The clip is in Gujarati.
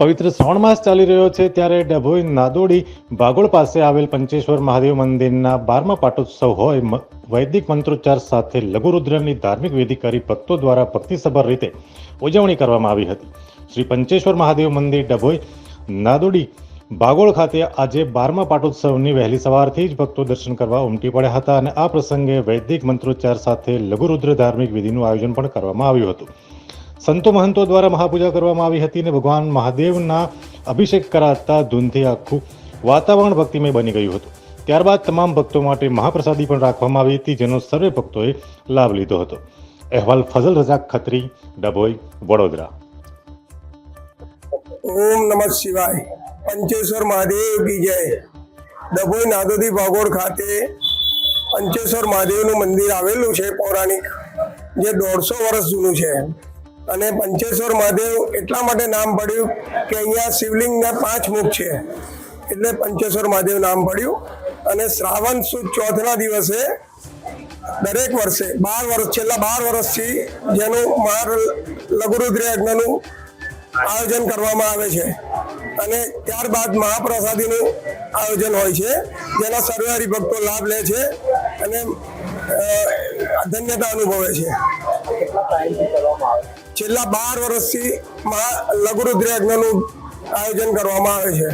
પવિત્ર શ્રાવણ માસ ચાલી રહ્યો છે ત્યારે ડભોઈ નાદોડી ભાગોળ પાસે આવેલ પંચેશ્વર મહાદેવ મંદિરના બારમા પાટોત્સવ હોય વૈદિક મંત્રોચ્ચાર સાથે લઘુરુદ્રની ધાર્મિક વિધિ કરી ભક્તો દ્વારા ભક્તિસભર રીતે ઉજવણી કરવામાં આવી હતી. શ્રી પંચેશ્વર મહાદેવ મંદિર ડભોઈ નાદોડી ભાગોળ ખાતે આજે બારમા પાટોત્સવની વહેલી સવારથી જ ભક્તો દર્શન કરવા ઉમટી પડ્યા હતા અને આ પ્રસંગે વૈદિક મંત્રોચ્ચાર સાથે લઘુરુદ્ર ધાર્મિક વિધિનું આયોજન પણ કરવામાં આવ્યું હતું. સંતો મહંતો દ્વારા મહાપૂજા કરવામાં આવી હતી અને ભગવાન મહાદેવના અભિષેક કરાતા ધૂનથી આખું વાતાવરણ ભક્તિમય બની ગયું હતું. ત્યારબાદ તમામ ભક્તો માટે મહાપ્રસાદી પણ રાખવામાં આવી હતી, જેનો સર્વે ભક્તોએ લાભ લીધો હતો. અહેવાલ ફઝલ રઝાક ખત્રી, ડભોઈ, વડોદરા. ઓમ નમઃ શિવાય. પંચેશ્વર મહાદેવ કી જય. ડભોઈ નાદોદી ભાગોળ ખાતે પંચેશ્વર મહાદેવનું મંદિર આવેલું છે પૌરાણિક, જે દોઢસો વર્ષ જૂનું છે. અને પંચેશ્વર મહાદેવ એટલા માટે નામ પડ્યું કે અહીંયા શિવલિંગના પાંચ મુખ છે. એટલે પંચેશ્વર મહાદેવ નામ પડ્યું. અને શ્રાવણ સુદ ચોથના દિવસે દરેક વર્ષે, બાર વર્ષ છેલ્લા બાર વર્ષથી જેનું મહાર લઘુરુદ્ર યજ્ઞનું આયોજન કરવામાં આવે છે. અને ત્યારબાદ મહાપ્રસાદીનું આયોજન હોય છે. જેના સર્વે હરિભક્તો લાભ લે છે અને ધન્યતા અનુભવે છે. છેલ્લા બાર વર્ષથી મહા લઘુરુદ્ર યજ્ઞનું આયોજન કરવામાં આવે છે.